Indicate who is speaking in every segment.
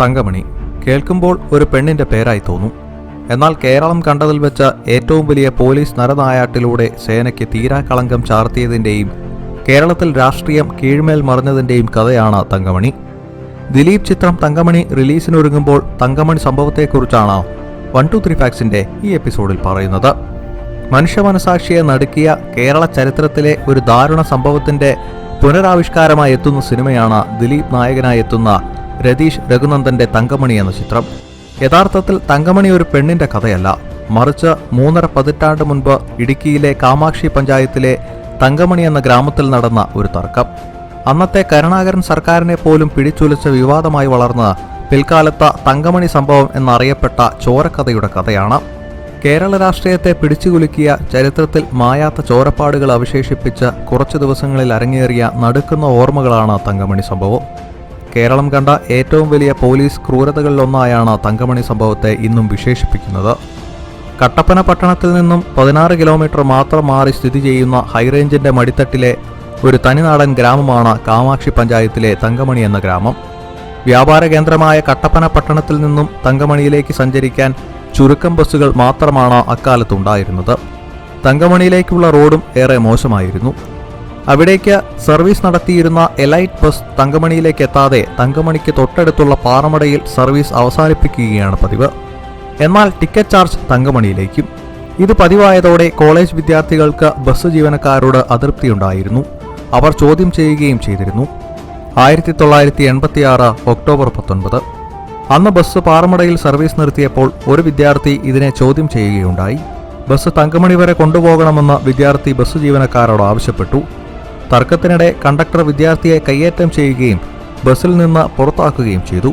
Speaker 1: തങ്കമണി കേൾക്കുമ്പോൾ ഒരു പെണ്ണിന്റെ പേരായി തോന്നും. എന്നാൽ കേരളം കണ്ടതിൽ വെച്ച ഏറ്റവും വലിയ പോലീസ് നരനായാട്ടിലൂടെ സേനയ്ക്ക് തീരാക്കളങ്കം ചാർത്തിയതിന്റെയും കേരളത്തിൽ രാഷ്ട്രീയം കീഴ്മേൽ മറിഞ്ഞതിന്റെയും കഥയാണ് തങ്കമണി. ദിലീപ് ചിത്രം തങ്കമണി റിലീസിനൊരുങ്ങുമ്പോൾ തങ്കമണി സംഭവത്തെക്കുറിച്ചാണ് വൺ ടു ത്രീ ഫാക്സിന്റെ ഈ എപ്പിസോഡിൽ പറയുന്നത്. മനുഷ്യ മനസാക്ഷിയെ നടുക്കിയ കേരള ചരിത്രത്തിലെ ഒരു ദാരുണ സംഭവത്തിന്റെ പുനരാവിഷ്കാരമായി എത്തുന്ന സിനിമയാണ് ദിലീപ് നായകനായി എത്തുന്ന രതീഷ് രഘുനന്ദന്റെ തങ്കമണി എന്ന ചിത്രം. യഥാർത്ഥത്തിൽ തങ്കമണി ഒരു പെണ്ണിന്റെ കഥയല്ല. മറിച്ച് മൂന്നര പതിറ്റാണ്ട് മുൻപ് ഇടുക്കിയിലെ കാമാക്ഷി പഞ്ചായത്തിലെ തങ്കമണി എന്ന ഗ്രാമത്തിൽ നടന്ന ഒരു തർക്കം. അന്നത്തെ കരുണാകരൻ സർക്കാരിനെ പോലും പിടിച്ചുലച്ച വിവാദമായി വളർന്ന പിൽക്കാലത്ത് തങ്കമണി സംഭവം എന്നറിയപ്പെട്ട ചോരക്കഥയുടെ കഥയാണ്. കേരള രാഷ്ട്രീയത്തെ പിടിച്ചുകുലുക്കിയ ചരിത്രത്തിൽ മായാത്ത ചോരപ്പാടുകൾ അവശേഷിപ്പിച്ച് കുറച്ചു ദിവസങ്ങളിൽ അരങ്ങേറിയ നടുക്കുന്ന ഓർമ്മകളാണ് തങ്കമണി സംഭവം. കേരളം കണ്ട ഏറ്റവും വലിയ പോലീസ് ക്രൂരതകളിലൊന്നായാണ് തങ്കമണി സംഭവത്തെ ഇന്നും വിശേഷിപ്പിക്കുന്നത്. കട്ടപ്പന പട്ടണത്തിൽ നിന്നും പതിനാറ് കിലോമീറ്റർ മാത്രം മാറി സ്ഥിതി ചെയ്യുന്ന ഹൈറേഞ്ചിന്റെ മടിത്തട്ടിലെ ഒരു തനിനാടൻ ഗ്രാമമാണ് കാമാക്ഷി പഞ്ചായത്തിലെ തങ്കമണി എന്ന ഗ്രാമം. വ്യാപാര കേന്ദ്രമായ കട്ടപ്പന പട്ടണത്തിൽ നിന്നും തങ്കമണിയിലേക്ക് സഞ്ചരിക്കാൻ ചുരുക്കം ബസ്സുകൾ മാത്രമാണ് അക്കാലത്തുണ്ടായിരുന്നത്. തങ്കമണിയിലേക്കുള്ള റോഡും ഏറെ മോശമായിരുന്നു. അവിടേക്ക് സർവീസ് നടത്തിയിരുന്ന എലൈറ്റ് ബസ് തങ്കമണിയിലേക്ക് എത്താതെ തങ്കമണിക്ക് തൊട്ടടുത്തുള്ള പാറമടയിൽ സർവീസ് അവസാനിപ്പിക്കുകയാണ് പതിവ്. എന്നാൽ ടിക്കറ്റ് ചാർജ് തങ്കമണിയിലേക്കും. ഇത് പതിവായതോടെ കോളേജ് വിദ്യാർത്ഥികൾക്ക് ബസ് ജീവനക്കാരോട് അതൃപ്തിയുണ്ടായിരുന്നു. അവർ ചോദ്യം ചെയ്യുകയും ചെയ്തിരുന്നു. ആയിരത്തി തൊള്ളായിരത്തി എൺപത്തിയാറ് ഒക്ടോബർ പത്തൊൻപത്. അന്ന് ബസ് പാറമടയിൽ സർവീസ് നിർത്തിയപ്പോൾ ഒരു വിദ്യാർത്ഥി ഇതിനെ ചോദ്യം ചെയ്യുകയുണ്ടായി. ബസ് തങ്കമണി വരെ കൊണ്ടുപോകണമെന്ന് വിദ്യാർത്ഥി ബസ് ജീവനക്കാരോട് ആവശ്യപ്പെട്ടു. തർക്കത്തിനിടെ കണ്ടക്ടർ വിദ്യാർത്ഥിയെ കയ്യേറ്റം ചെയ്യുകയും ബസ്സിൽ നിന്ന് പുറത്താക്കുകയും ചെയ്തു.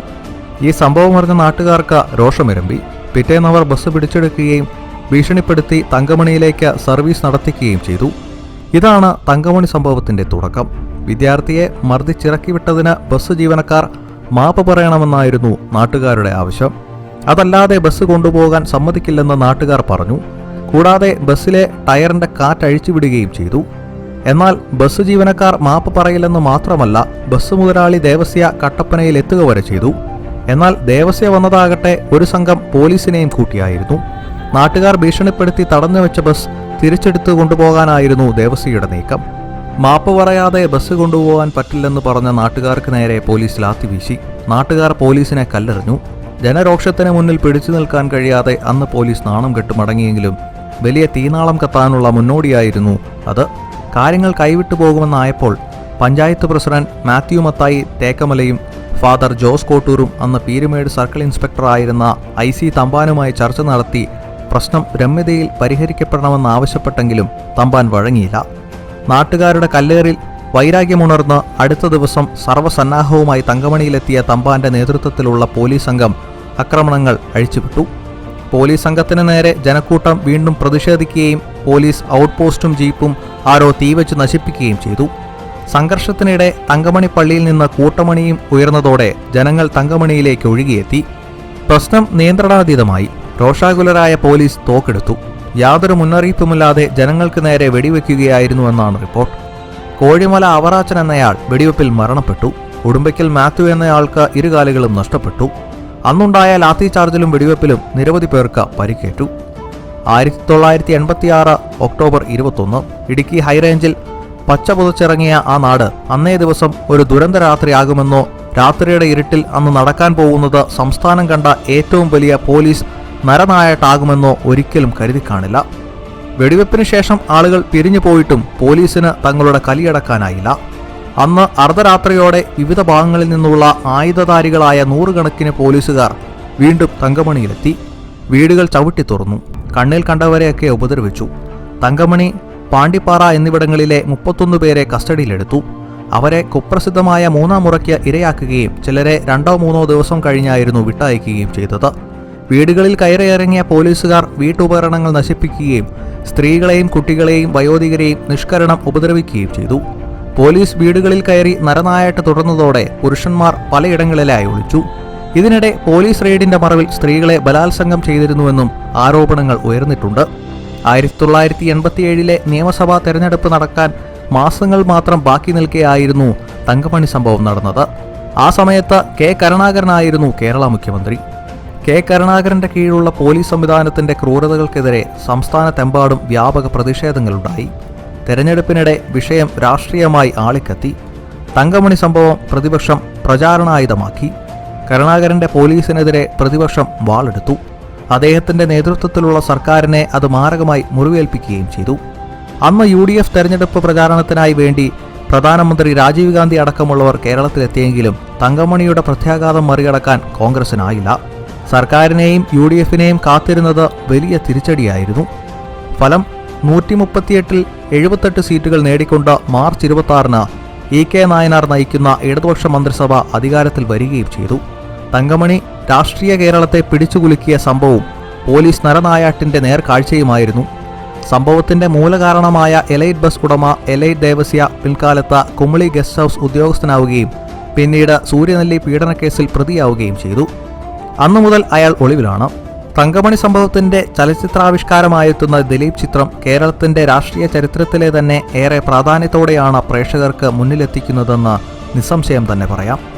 Speaker 1: ഈ സംഭവം അറിഞ്ഞ നാട്ടുകാർക്ക് രോഷമിരമ്പി. പിറ്റേന്നവർ ബസ് പിടിച്ചെടുക്കുകയും ഭീഷണിപ്പെടുത്തി തങ്കമണിയിലേക്ക് സർവീസ് നടത്തിക്കുകയും ചെയ്തു. ഇതാണ് തങ്കമണി സംഭവത്തിന്റെ തുടക്കം. വിദ്യാർത്ഥിയെ മർദ്ദിച്ചിറക്കിവിട്ടതിന് ബസ് ജീവനക്കാർ മാപ്പ് പറയണമെന്നായിരുന്നു നാട്ടുകാരുടെ ആവശ്യം. അതല്ലാതെ ബസ് കൊണ്ടുപോകാൻ സമ്മതിക്കില്ലെന്ന് നാട്ടുകാർ പറഞ്ഞു. കൂടാതെ ബസ്സിലെ ടയറിന്റെ കാറ്റ് വിടുകയും ചെയ്തു. എന്നാൽ ബസ് ജീവനക്കാർ മാപ്പ് പറയില്ലെന്ന് മാത്രമല്ല ബസ് മുതലാളി ദേവസ്യ കട്ടപ്പനയിൽ എത്തുക വരെ ചെയ്തു. എന്നാൽ ദേവസ്യ വന്നതാകട്ടെ ഒരു സംഘം പോലീസിനെയും കൂട്ടിയായിരുന്നു. നാട്ടുകാർ ഭീഷണിപ്പെടുത്തി തടഞ്ഞു വെച്ച ബസ് തിരിച്ചെടുത്ത് കൊണ്ടുപോകാനായിരുന്നു ദേവസ്യയുടെ നീക്കം. മാപ്പ് പറയാതെ ബസ് കൊണ്ടുപോകാൻ പറ്റില്ലെന്ന് പറഞ്ഞ നാട്ടുകാർക്ക് നേരെ പോലീസ് ലാത്തി വീശി നാട്ടുകാർ പോലീസിനെ കല്ലെറിഞ്ഞു. ജനരോക്ഷത്തിന് മുന്നിൽ പിടിച്ചു നിൽക്കാൻ കഴിയാതെ അന്ന് പോലീസ് നാണം കെട്ട് മടങ്ങിയെങ്കിലും വലിയ തീനാളം കത്താനുള്ള മുന്നോടിയായിരുന്നു അത്. കാര്യങ്ങൾ കൈവിട്ടു പോകുമെന്നായപ്പോൾ പഞ്ചായത്ത് പ്രസിഡന്റ് മാത്യു മത്തായി തേക്കമലയും ഫാദർ ജോസ് കോട്ടൂരും അന്ന് പീരുമേട് സർക്കിൾ ഇൻസ്പെക്ടറായിരുന്ന ഐ സി തമ്പാനുമായി ചർച്ച നടത്തി പ്രശ്നം രമ്യതയിൽ പരിഹരിക്കപ്പെടണമെന്നാവശ്യപ്പെട്ടെങ്കിലും തമ്പാൻ വഴങ്ങിയില്ല. നാട്ടുകാരുടെ കല്ലേറിൽ വൈരാഗ്യമുണർന്ന് അടുത്ത ദിവസം സർവസന്നാഹവുമായി തങ്കമണിയിലെത്തിയ തമ്പാന്റെ നേതൃത്വത്തിലുള്ള പോലീസ് സംഘം ആക്രമണങ്ങൾ അഴിച്ചുവിട്ടു. പോലീസ് സംഘത്തിന് നേരെ ജനക്കൂട്ടം വീണ്ടും പ്രതിഷേധിക്കുകയും പോലീസ് ഔട്ട്പോസ്റ്റും ജീപ്പും ആരോ തീവച്ച് നശിപ്പിക്കുകയും ചെയ്തു. സംഘർഷത്തിനിടെ തങ്കമണി പള്ളിയിൽ നിന്ന് കൂട്ടമണിയും ഉയർന്നതോടെ ജനങ്ങൾ തങ്കമണിയിലേക്ക് ഒഴുകിയെത്തി. പ്രശ്നം നിയന്ത്രണാതീതമായി. രോഷാകുലരായ പോലീസ് തോക്കെടുത്തു. യാതൊരു മുന്നറിയിപ്പുമില്ലാതെ ജനങ്ങൾക്ക് നേരെ വെടിവെക്കുകയായിരുന്നുവെന്നാണ് റിപ്പോർട്ട്. കോഴിമല അവറാച്ചൻ എന്നയാൾ വെടിവെപ്പിൽ മരണപ്പെട്ടു. ഉടുമ്പയ്ക്കൽ മാത്യു എന്നയാൾക്ക് ഇരുകാലുകളും നഷ്ടപ്പെട്ടു. അന്നുണ്ടായ ലാത്തി ചാർജിലും വെടിവെപ്പിലും നിരവധി പേർക്ക് പരിക്കേറ്റു. ആയിരത്തി തൊള്ളായിരത്തി എൺപത്തി ആറ് ഒക്ടോബർ ഇരുപത്തൊന്ന് ഇടുക്കി ഹൈറേഞ്ചിൽ പച്ച പുതച്ചിറങ്ങിയ ആ നാട് അന്നേ ദിവസം ഒരു ദുരന്ത രാത്രിയാകുമെന്നോ രാത്രിയുടെ ഇരുട്ടിൽ അന്ന് നടക്കാൻ പോകുന്നത് സംസ്ഥാനം കണ്ട ഏറ്റവും വലിയ പോലീസ് നരനായട്ടാകുമെന്നോ ഒരിക്കലും കരുതി കാണില്ല. വെടിവെപ്പിന് ശേഷം ആളുകൾ പിരിഞ്ഞു പോയിട്ടും പോലീസിന് തങ്ങളുടെ കലിയടക്കാനായില്ല. അന്ന് അർദ്ധരാത്രിയോടെ വിവിധ ഭാഗങ്ങളിൽ നിന്നുള്ള ആയുധധാരികളായ നൂറുകണക്കിന് പോലീസുകാർ വീണ്ടും തങ്കമണിയിലെത്തി. വീടുകൾ ചവിട്ടി തുറന്നു കണ്ണിൽ കണ്ടവരെയൊക്കെ ഉപദ്രവിച്ചു. തങ്കമണി പാണ്ടിപ്പാറ എന്നിവിടങ്ങളിലെ മുപ്പത്തൊന്ന് പേരെ കസ്റ്റഡിയിലെടുത്തു. അവരെ കുപ്രസിദ്ധമായ മൂന്നാം മുറയ്ക്ക് ഇരയാക്കുകയും ചിലരെ രണ്ടോ മൂന്നോ ദിവസം കഴിഞ്ഞായിരുന്നു വിട്ടയക്കുകയും ചെയ്തത്. വീടുകളിൽ കയറിയിറങ്ങിയ പോലീസുകാർ വീട്ടുപകരണങ്ങൾ നശിപ്പിക്കുകയും സ്ത്രീകളെയും കുട്ടികളെയും വയോധികരെയും നിഷ്കരണം ഉപദ്രവിക്കുകയും ചെയ്തു. പോലീസ് വീടുകളിൽ കയറി നരനായാട്ട് തുടർന്നതോടെ പുരുഷന്മാർ പലയിടങ്ങളിലായി ഒളിച്ചു. ഇതിനിടെ പോലീസ് റെയ്ഡിന്റെ മറവിൽ സ്ത്രീകളെ ബലാത്സംഗം ചെയ്തിരുന്നുവെന്നും ആരോപണങ്ങൾ ഉയർന്നിട്ടുണ്ട്. ആയിരത്തി തൊള്ളായിരത്തി എൺപത്തിയേഴിലെ നിയമസഭാ തെരഞ്ഞെടുപ്പ് നടക്കാൻ മാസങ്ങൾ മാത്രം ബാക്കി നിൽക്കെയായിരുന്നു തങ്കമണി സംഭവം നടന്നത്. ആ സമയത്ത് കെ കരുണാകരനായിരുന്നു കേരള മുഖ്യമന്ത്രി. കെ കരുണാകരന്റെ കീഴിലുള്ള പോലീസ് സംവിധാനത്തിന്റെ ക്രൂരതകൾക്കെതിരെ സംസ്ഥാനത്തെമ്പാടും വ്യാപക പ്രതിഷേധങ്ങളുണ്ടായി. തെരഞ്ഞെടുപ്പിനിടെ വിഷയം രാഷ്ട്രീയമായി ആളിക്കത്തി. തങ്കമണി സംഭവം പ്രതിപക്ഷം പ്രചാരണായുധമാക്കി. കരുണാകരന്റെ പോലീസിനെതിരെ പ്രതിപക്ഷം വാളെടുത്തു. അദ്ദേഹത്തിന്റെ നേതൃത്വത്തിലുള്ള സർക്കാരിനെ അത് മാരകമായി മുറിവേൽപ്പിക്കുകയും ചെയ്തു. അന്ന് യു ഡി എഫ് തെരഞ്ഞെടുപ്പ് പ്രചാരണത്തിനായി വേണ്ടി പ്രധാനമന്ത്രി രാജീവ് ഗാന്ധി അടക്കമുള്ളവർ കേരളത്തിലെത്തിയെങ്കിലും തങ്കമണിയുടെ പ്രത്യാഘാതം മറികടക്കാൻ കോൺഗ്രസിനായില്ല. സർക്കാരിനെയും യു ഡി എഫിനെയും കാത്തിരുന്നത് വലിയ തിരിച്ചടിയായിരുന്നു. ഫലം നൂറ്റി മുപ്പത്തിയെട്ടിൽ എഴുപത്തെട്ട് സീറ്റുകൾ നേടിക്കൊണ്ട് മാർച്ച് ഇരുപത്തി ആറിന് ഇ കെ നായനാർ നയിക്കുന്ന ഇടതുപക്ഷ മന്ത്രിസഭ അധികാരത്തിൽ വരികയും ചെയ്തു. തങ്കമണി രാഷ്ട്രീയ കേരളത്തെ പിടിച്ചുകുലുക്കിയ സംഭവവും പോലീസ് നരനായാട്ടിന്റെ നേർക്കാഴ്ചയുമായിരുന്നു. സംഭവത്തിന്റെ മൂലകാരണമായ എലൈറ്റ് ബസ് ഉടമ എലൈറ്റ് ദേവസ്യ പിൽക്കാലത്ത് കുമളി ഗസ്റ്റ് ഹൗസ് ഉദ്യോഗസ്ഥനാവുകയും പിന്നീട് സൂര്യനെല്ലി പീഡനക്കേസിൽ പ്രതിയാവുകയും ചെയ്തു. അന്നു മുതൽ അയാൾ ഒളിവിലാണ്. തങ്കമണി സംഭവത്തിന്റെ ചലച്ചിത്രാവിഷ്കാരമായെത്തുന്ന ദിലീപ് ചിത്രം കേരളത്തിന്റെ രാഷ്ട്രീയ ചരിത്രത്തിലെ തന്നെ ഏറെ പ്രാധാന്യത്തോടെയാണ് പ്രേക്ഷകർക്ക് മുന്നിലെത്തിക്കുന്നതെന്ന് നിസ്സംശയം തന്നെ പറയാം.